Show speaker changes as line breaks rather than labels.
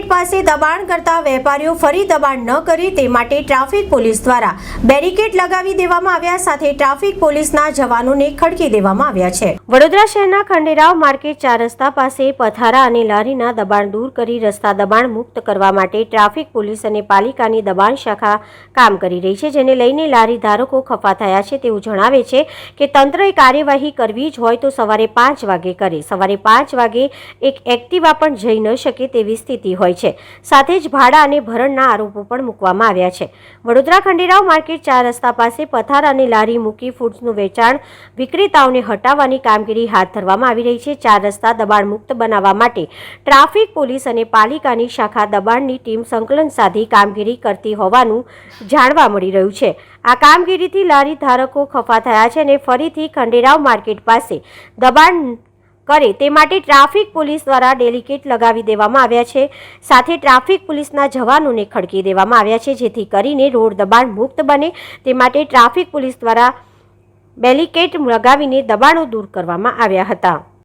Market પાસે દબાણ કરતા વેપારીઓ ફરી દબાણ ન કરે તે માટે ટ્રાફિક પોલીસ દ્વારા બેરિકેડ લગાવી દેવામાં આવ્યા સાથે ટ્રાફિક પોલીસના જવાનોને ખડકી દેવામાં આવ્યા છે. વડોદરા શહેરના ખંડેરાવ માર્કેટ ચાર રસ્તા પાસે પથારા અને લારીના દબાણ દૂર કરી રસ્તા દબાણ મુક્ત કરવા માટે ટ્રાફિક પોલીસ અને પાલિકાની દબાણ શાખા કામ કરી રહી છે, જેને લઈને લારી ધારકો ખફા થયા છે. તેવું જણાવે છે કે તંત્રએ કાર્યવાહી કરવી જ હોય તો સવારે પાંચ વાગે કરે. સવારે પાંચ વાગે એક એક્ટિવા પણ જઈ ન શકે તેવી સ્થિતિ હોય છે. સાથે જ ભાડા અને ભરણના આરોપો પણ મૂકવામાં આવ્યા છે. વડોદરા ખંડેરાવ માર્કેટ ચાર રસ્તા પાસે પથાર અને લારી મૂકી ફૂડ્સનું વેચાણ વિક્રેતાઓને હટાવવાની કામગીરી હાથ ધરવામાં આવી રહી છે. ચાર રસ્તા દબાણ મુક્ત બનાવવા માટે ટ્રાફિક પોલીસ અને પાલિકાની શાખા દબાણની ટીમ સંકલન સાધી કામગીરી કરતી હોવાનું જાણવા મળી રહ્યું છે. આ કામગીરીથી લારી ધારકો ખફા થયા છે અને ફરીથી ખંડેરાવ માર્કેટ પાસે દબાણ કરે તે માટે ટ્રાફિક પોલીસ દ્વારા ડેલિકેટ લગાવી દેવામાં આવ્યા છે. સાથે ટ્રાફિક પોલીસના જવાનોને ખડકી દેવામાં આવ્યા છે, જેથી કરીને રોડ દબાણ મુક્ત બને. તે માટે ટ્રાફિક પોલીસ દ્વારા બેલિકેટ લગાવીને દબાણો દૂર કરવામાં આવ્યા હતા.